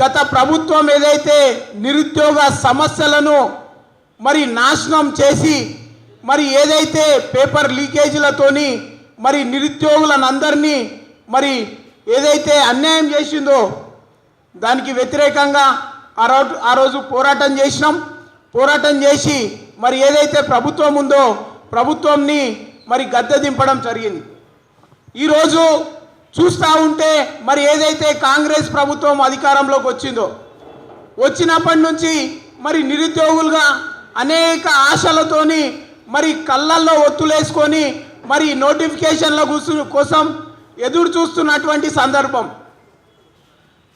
గత ప్రభుత్వం ఏదైతే నిరుద్యోగ సమస్యలను మరి నాశనం చేసి మరి ఏదైతే పేపర్ లీకేజీలతోని మరి నిరుద్యోగులనందరినీ మరి ఏదైతే అన్యాయం చేసిందో దానికి వ్యతిరేకంగా ఆ రోజు ఆ రోజు పోరాటం చేసినాం. పోరాటం చేసి మరి ఏదైతే ప్రభుత్వం ఉందో ప్రభుత్వంని మరి గద్దె దింపడం జరిగింది. ఈరోజు చూస్తూ ఉంటే మరి ఏదైతే కాంగ్రెస్ ప్రభుత్వం అధికారంలోకి వచ్చిందో వచ్చినప్పటి నుంచి మరి నిరుద్యోగులుగా అనేక ఆశలతోని మరి కళ్ళల్లో ఒత్తులేసుకొని మరి నోటిఫికేషన్ల కూసు- కోసం ఎదురు చూస్తున్నటువంటి సందర్భం.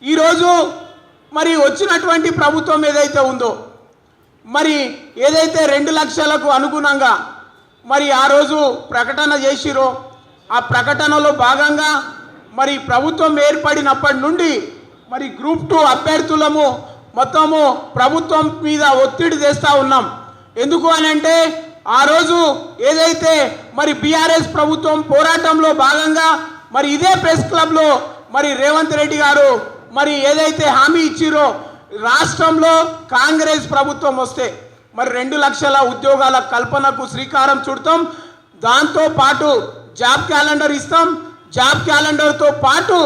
ఈరోజు మరి వచ్చినటువంటి ప్రభుత్వం ఏదైతే ఉందో మరి ఏదైతే రెండు లక్షలకు అనుగుణంగా మరి ఆ రోజు ప్రకటన చేసిరో ఆ ప్రకటనలో భాగంగా మరి ప్రభుత్వం ఏర్పడినప్పటి నుండి మరి గ్రూప్ టూ అభ్యర్థులము మొత్తము ప్రభుత్వం మీద ఒత్తిడి తెస్తూ ఉన్నాం. ఎందుకు అని అంటే ఆ రోజు ఏదైతే మరి బీఆర్ఎస్ ప్రభుత్వం పోరాటంలో భాగంగా మరి ఇదే ప్రెస్ క్లబ్లో మరి రేవంత్ రెడ్డి గారు మరి ఏదైతే హామీ ఇచ్చిరో రాష్ట్రంలో కాంగ్రెస్ ప్రభుత్వం వస్తే మరి రెండు లక్షల ఉద్యోగాల కల్పనకు శ్రీకారం చుడతాం. దాంతో పాటు జాబ్ క్యాలెండర్ ఇస్తాం. జాబ్ క్యాలెండర్తో పాటు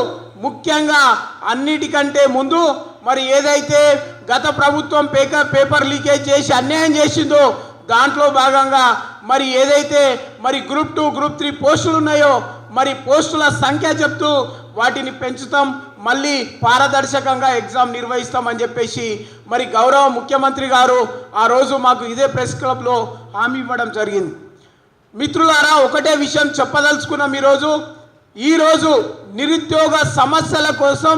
ముఖ్యంగా అన్నిటికంటే ముందు మరి ఏదైతే గత ప్రభుత్వం పేపర్ పేపర్ లీకేజ్ చేసి అన్యాయం చేసిందో దాంట్లో భాగంగా మరి ఏదైతే మరి గ్రూప్ టూ గ్రూప్ త్రీ పోస్టులు ఉన్నాయో మరి పోస్టుల సంఖ్య చెప్తూ వాటిని పెంచుతాం. మళ్ళీ పారదర్శకంగా ఎగ్జామ్ నిర్వహిస్తామని చెప్పేసి మరి గౌరవ ముఖ్యమంత్రి గారు ఆ రోజు మాకు ఇదే ప్రెస్ క్లబ్లో హామీ ఇవ్వడం జరిగింది. మిత్రులారా ఒకటే విషయం చెప్పదలుచుకున్నాం ఈరోజు. ఈరోజు నిరుద్యోగ సమస్యల కోసం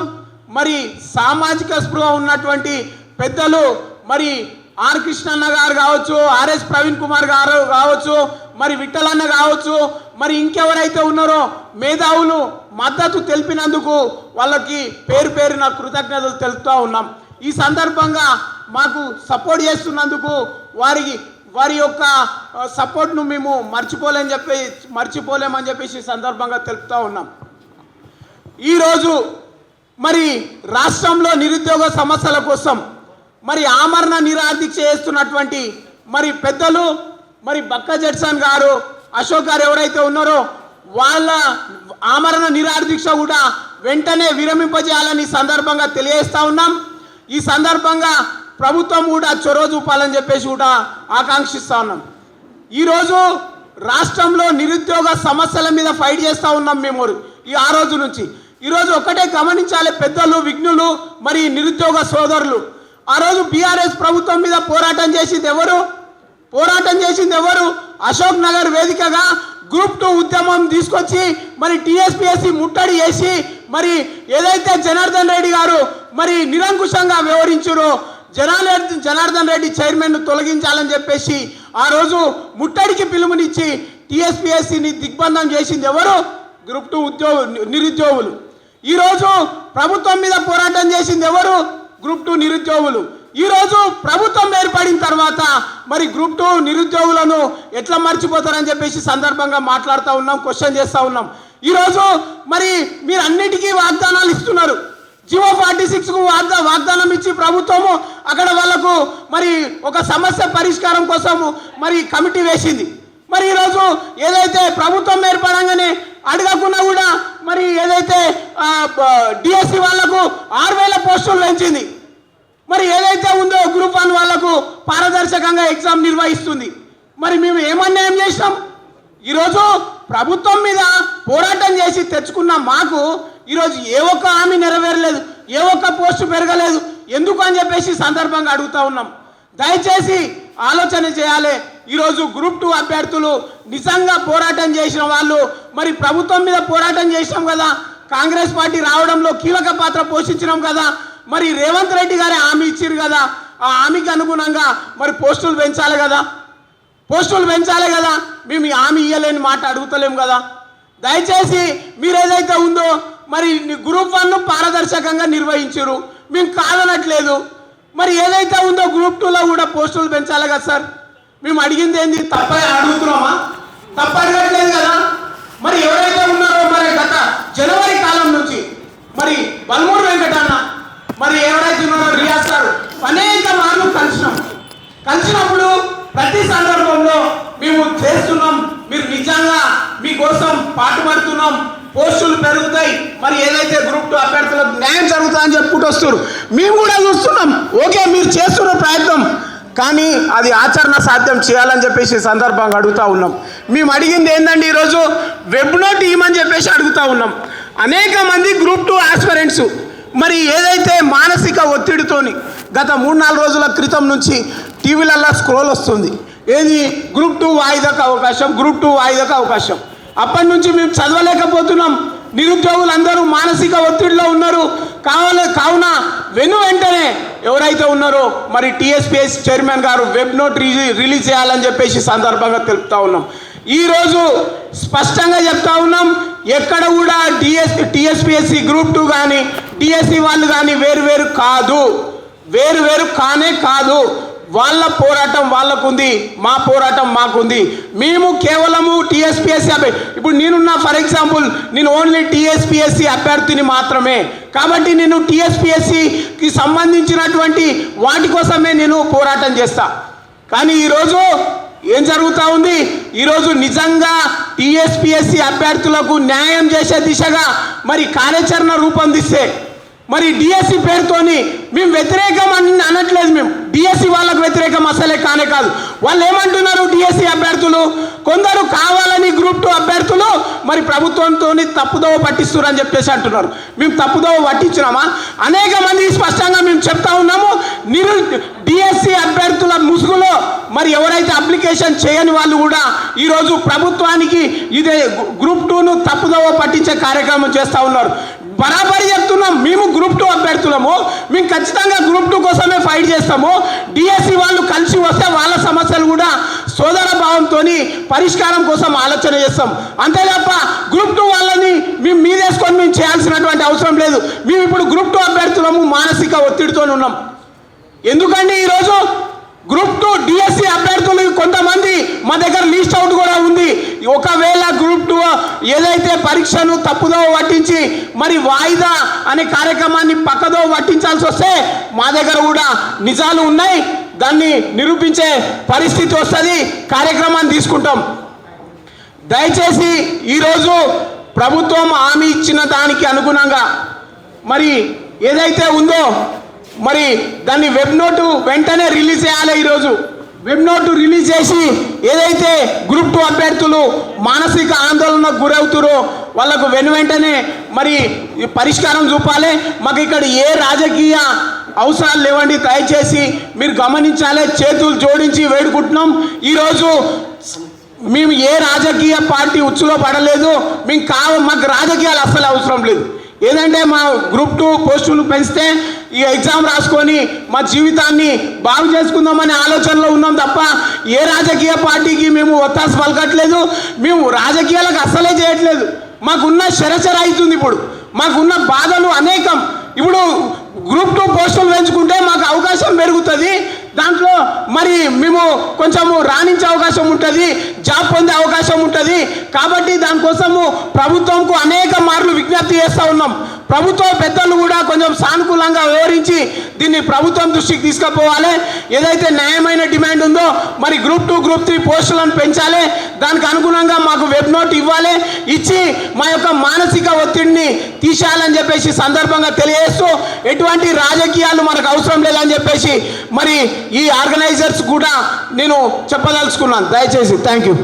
మరి సామాజిక స్పృహ ఉన్నటువంటి పెద్దలు మరి ఆర్ కృష్ణన్న గారు కావచ్చు ఆర్ఎస్ ప్రవీణ్ కుమార్ గారు కావచ్చు మరి విఠలన్న కావచ్చు మరి ఇంకెవరైతే ఉన్నారో మేధావులు మద్దతు తెలిపినందుకు వాళ్ళకి పేరు పేరున కృతజ్ఞతలు తెలుపుతూ ఉన్నాం. ఈ సందర్భంగా మాకు సపోర్ట్ చేస్తున్నందుకు వారికి వారి యొక్క సపోర్ట్ను మేము మర్చిపోలేని చెప్పి మర్చిపోలేమని చెప్పేసి సందర్భంగా తెలుపుతూ ఉన్నాం. ఈరోజు మరి రాష్ట్రంలో నిరుద్యోగ సమస్యల కోసం మరి ఆమరణ నిరాధి చేస్తున్నటువంటి మరి పెద్దలు మరి బక్క జడ్సన్ గారు అశోక్ గారు ఎవరైతే ఉన్నారో వాళ్ళ ఆమరణ నిరాదీక్ష కూడా వెంటనే విరమింపజేయాలని సందర్భంగా తెలియజేస్తా ఉన్నాం. ఈ సందర్భంగా ప్రభుత్వం కూడా చొరవ చూపాలని చెప్పేసి కూడా ఆకాంక్షిస్తా ఉన్నాం. ఈరోజు రాష్ట్రంలో నిరుద్యోగ సమస్యల మీద ఫైట్ చేస్తూ ఉన్నాం మేము ఈ ఆ రోజు నుంచి. ఈరోజు ఒకటే గమనించాలి పెద్దలు విఘ్నులు మరి నిరుద్యోగ సోదరులు. ఆ రోజు బీఆర్ఎస్ ప్రభుత్వం మీద పోరాటం చేసింది ఎవరు? పోరాటం చేసింది ఎవరు? అశోక్ నగర్ వేదికగా గ్రూప్ టూ ఉద్యమం తీసుకొచ్చి మరి టీఎస్పీఎస్సి ముట్టడి చేసి మరి ఏదైతే జనార్దన్ రెడ్డి గారు మరి నిరంకుశంగా వ్యవహరించారో జనార్దన్ జనార్దన్ రెడ్డి చైర్మన్ను తొలగించాలని చెప్పేసి ఆ రోజు ముట్టడికి పిలుపునిచ్చి టీఎస్పీఎస్సీని దిగ్బంధం చేసింది ఎవరు? గ్రూప్ టూ ఉద్యోగులు నిరుద్యోగులు. ఈరోజు ప్రభుత్వం మీద పోరాటం చేసింది ఎవరు? గ్రూప్ టూ నిరుద్యోగులు. ఈరోజు ప్రభుత్వం ఏర్పడిన తర్వాత మరి గ్రూప్ టూ నిరుద్యోగులను ఎట్లా మర్చిపోతారని చెప్పేసి సందర్భంగా మాట్లాడుతూ ఉన్నాం క్వశ్చన్ చేస్తూ ఉన్నాం. ఈరోజు మరి మీరు అన్నిటికీ వాగ్దానాలు ఇస్తున్నారు. జివో ఫార్టీ సిక్స్కు వాగ్దా వాగ్దానం ఇచ్చి ప్రభుత్వము అక్కడ వాళ్ళకు మరి ఒక సమస్య పరిష్కారం కోసము మరి కమిటీ వేసింది. మరి ఈరోజు ఏదైతే ప్రభుత్వం ఏర్పడంగానే అడగకుండా కూడా మరి ఏదైతే డిఎస్సి వాళ్ళకు ఆరు వేల పోస్టులు పెంచింది. మరి ఏదైతే ఉందో గ్రూప్ వన్ వాళ్ళకు పారదర్శకంగా ఎగ్జామ్ నిర్వహిస్తుంది. మరి మేము ఏమన్యాయం చేసినాం? ఈరోజు ప్రభుత్వం మీద పోరాటం చేసి తెచ్చుకున్న మాకు ఈరోజు ఏ ఒక్క హామీ నెరవేరలేదు ఏ ఒక్క పోస్టు పెరగలేదు. ఎందుకు అని చెప్పేసి సందర్భంగా అడుగుతా ఉన్నాం. దయచేసి ఆలోచన చేయాలి. ఈరోజు గ్రూప్ టూ అభ్యర్థులు నిజంగా పోరాటం చేసిన వాళ్ళు మరి ప్రభుత్వం మీద పోరాటం చేసినాం కదా కాంగ్రెస్ పార్టీ రావడంలో కీలక పాత్ర పోషించినాం కదా మరి రేవంత్ రెడ్డి గారే హామీ ఇచ్చారు కదా ఆ హామీకి అనుగుణంగా మరి పోస్టులు పెంచాలి కదా. పోస్టులు పెంచాలి కదా మేము ఈ హామీ ఇయ్యలేని మాట అడుగుతలేము కదా. దయచేసి మీరు ఏదైతే ఉందో మరి గ్రూప్ వన్ పారదర్శకంగా నిర్వహించరు. మేము కాదనట్లేదు. మరి ఏదైతే ఉందో గ్రూప్ టూలో కూడా పోస్టులు పెంచాలి కదా సార్. మేము అడిగింది ఏంది? తప్ప అడుగుతున్నామా? తప్ప అడగట్లేదు కదా. మరి ఎవరైతే ఉన్నారో మరి గత జనవరి కాలం నుంచి మరి బల్మూరు వెంకటన్న మరి ఎవరైతే ఉన్నారో రియాజ్ సార్ అనేక మార్లు కలిసినాం. కలిసినప్పుడు ప్రతి సందర్భంలో మేము చేస్తున్నాం. మీరు నిజంగా మీకోసం పాటుపడుతున్నాం. పోస్టులు పెరుగుతాయి. మరి ఏదైతే గ్రూప్ టూ అభ్యర్థులకు న్యాయం జరుగుతుందని చెప్పుకుంటూ వస్తున్నారు మేము కూడా చూస్తున్నాం. ఓకే మీరు చేస్తున్న ప్రయత్నం కానీ అది ఆచరణ సాధ్యం చేయాలని చెప్పేసి సందర్భంగా అడుగుతా ఉన్నాం. మేము అడిగింది ఏంటండి ఈరోజు? వెబ్ నోట్ ఇవ్వమని చెప్పేసి అడుగుతూ ఉన్నాం. అనేక మంది గ్రూప్ టూ ఆస్పిరెంట్స్ మరి ఏదైతే మానసిక ఒత్తిడితోని గత మూడు నాలుగు రోజుల క్రితం నుంచి టీవీలల్లో స్క్రోల్ వస్తుంది. ఏది? గ్రూప్ టూ వాయిదాకు అవకాశం గ్రూప్ టూ వాయిదాకు అవకాశం. అప్పటి నుంచి మేము చదవలేకపోతున్నాం. నిరుద్యోగులు అందరూ మానసిక ఒత్తిడిలో ఉన్నారు. కావాలి కావున వెను వెంటనే ఎవరైతే ఉన్నారో మరి టీఎస్పీఎస్ చైర్మన్ గారు వెబ్ నోట్ రిలీ- రిలీజ్ చేయాలని చెప్పేసి సందర్భంగా తెలుపుతా ఉన్నాం. ఈరోజు స్పష్టంగా చెప్తా ఉన్నాం ఎక్కడ కూడా డిఎస్పి టీఎస్పీఎస్సి గ్రూప్ టూ కానీ డిఎస్సి వాళ్ళు కానీ వేరు వేరు కాదు. వేరు వేరు కానే కాదు. వాళ్ళ పోరాటం వాళ్ళకుంది మా పోరాటం మాకుంది. మేము కేవలము టీఎస్పీఎస్సీ అభ్యర్థి ఇప్పుడు నేనున్న ఫర్ ఎగ్జాంపుల్ నేను ఓన్లీ టీఎస్పీఎస్సీ అభ్యర్థిని మాత్రమే. కాబట్టి నేను టీఎస్పీఎస్సికి సంబంధించినటువంటి వాటి కోసమే నేను పోరాటం చేస్తా. కానీ ఈరోజు ఏం జరుగుతూ ఉంది? ఈరోజు నిజంగా టీఎస్పీఎస్సీ అభ్యర్థులకు న్యాయం చేసే దిశగా మరి కార్యాచరణ రూపొందిస్తే మరి డిఎస్సి పేరుతోని మేము వ్యతిరేకం అని అనట్లేదు మేము డిఎస్సి వాళ్ళకు వ్యతిరేకం అసలే కానే కాదు. వాళ్ళు ఏమంటున్నారు డిఎస్సి అభ్యర్థులు? కొందరు కావాలని గ్రూప్ టూ అభ్యర్థులు మరి ప్రభుత్వంతో తప్పుదోవ పట్టిస్తున్నారు అని చెప్పేసి అంటున్నారు. మేము తప్పుదోవ పట్టించినామా? అనేక మంది స్పష్టంగా మేము చెప్తా ఉన్నాము నిరు డిఎస్సి అభ్యర్థుల ముసుగులో మరి ఎవరైతే అప్లికేషన్ చేయని వాళ్ళు కూడా ఈరోజు ప్రభుత్వానికి ఇదే గ్రూప్ టూను తప్పుదోవ పట్టించే కార్యక్రమం చేస్తూ ఉన్నారు. బరాబరి చెప్తున్నాం. మేము గ్రూప్ టూ అభ్యర్థులము. మేము ఖచ్చితంగా గ్రూప్ టూ కోసమే ఫైట్ చేస్తాము. డిఎస్సి వాళ్ళు కలిసి వస్తే వాళ్ళ సమస్యలు కూడా సోదర భావంతో పరిష్కారం కోసం ఆలోచన చేస్తాం. అంతే తప్ప గ్రూప్ టూ వాళ్ళని మేము మీదేసుకొని మేము చేయాల్సినటువంటి అవసరం లేదు. మేము ఇప్పుడు గ్రూప్ టూ అభ్యర్థులము మానసిక ఒత్తిడితో ఉన్నాం. ఎందుకండి ఈరోజు? గ్రూప్ టూ డిఎస్సి అభ్యర్థులు కొంతమంది మా దగ్గర లిస్ట్ అవుట్ కూడా ఉంది. ఒకవేళ గ్రూప్ టూ ఏదైతే పరీక్షను తప్పుదో పట్టించి మరి వాయిదా అనే కార్యక్రమాన్ని పక్కదో పట్టించాల్సి వస్తే మా దగ్గర కూడా నిజాలు ఉన్నాయి. దాన్ని నిరూపించే పరిస్థితి వస్తుంది. కార్యక్రమాన్ని తీసుకుంటాం. దయచేసి ఈరోజు ప్రభుత్వం హామీ ఇచ్చిన దానికి అనుగుణంగా మరి ఏదైతే ఉందో మరి దాన్ని వెబ్ నోటు వెంటనే రిలీజ్ చేయాలి ఈరోజు. వెబ్ నోటు రిలీజ్ చేసి ఏదైతే గ్రూప్ టూ అభ్యర్థులు మానసిక ఆందోళనకు గురవుతారో వాళ్ళకు వెను వెంటనే మరి పరిష్కారం చూపాలి. మాకు ఇక్కడ ఏ రాజకీయ అవసరాలు లేవండి. దయచేసి మీరు గమనించాలి. చేతులు జోడించి వేడుకుంటున్నాం. ఈరోజు మేము ఏ రాజకీయ పార్టీ ఉచ్చులో పడలేదు. మేము కావ మాకు రాజకీయాలు అస్సలు అవసరం లేదు. ఏదంటే మా గ్రూప్ టూ పోస్టులు పెంచితే ఈ ఎగ్జామ్ రాసుకొని మా జీవితాన్ని బాగు చేసుకుందామనే ఆలోచనలో ఉన్నాం తప్ప ఏ రాజకీయ పార్టీకి మేము ఒత్తాసు పలకట్లేదు మేము రాజకీయాలకు అస్సలే చేయట్లేదు. మాకున్న శరచర అవుతుంది ఇప్పుడు. మాకున్న బాధలు అనేకం. ఇప్పుడు గ్రూప్ టూ పోస్టులు పెంచుకుంటే మాకు అవకాశం పెరుగుతుంది. మరి మేము కొంచెము రాణించే అవకాశం ఉంటుంది జాబ్ పొందే అవకాశం ఉంటుంది. కాబట్టి దానికోసము ప్రభుత్వంకు అనేక మార్లు విజ్ఞప్తి చేస్తూ ఉన్నాం. ప్రభుత్వ పెద్దలు కూడా కొంచెం సానుకూలంగా వివరించి దీన్ని ప్రభుత్వం దృష్టికి తీసుకుపోవాలి. ఏదైతే న్యాయమైన డిమాండ్ ఉందో మరి గ్రూప్ టూ గ్రూప్ త్రీ పోస్టులను పెంచాలి. దానికి అనుగుణంగా మాకు వెబ్ నోట్ ఇవ్వాలి. ఇచ్చి మా యొక్క మానసిక ఒత్తిడిని తీసేయాలని చెప్పేసి సందర్భంగా తెలియజేస్తూ ఎటువంటి రాజకీయాలు మనకు అవసరం లేదని చెప్పేసి మరి ఈ ఆర్గనైజర్స్ కూడా నేను చెప్పదలుచుకున్నాను. దయచేసి థ్యాంక్ యూ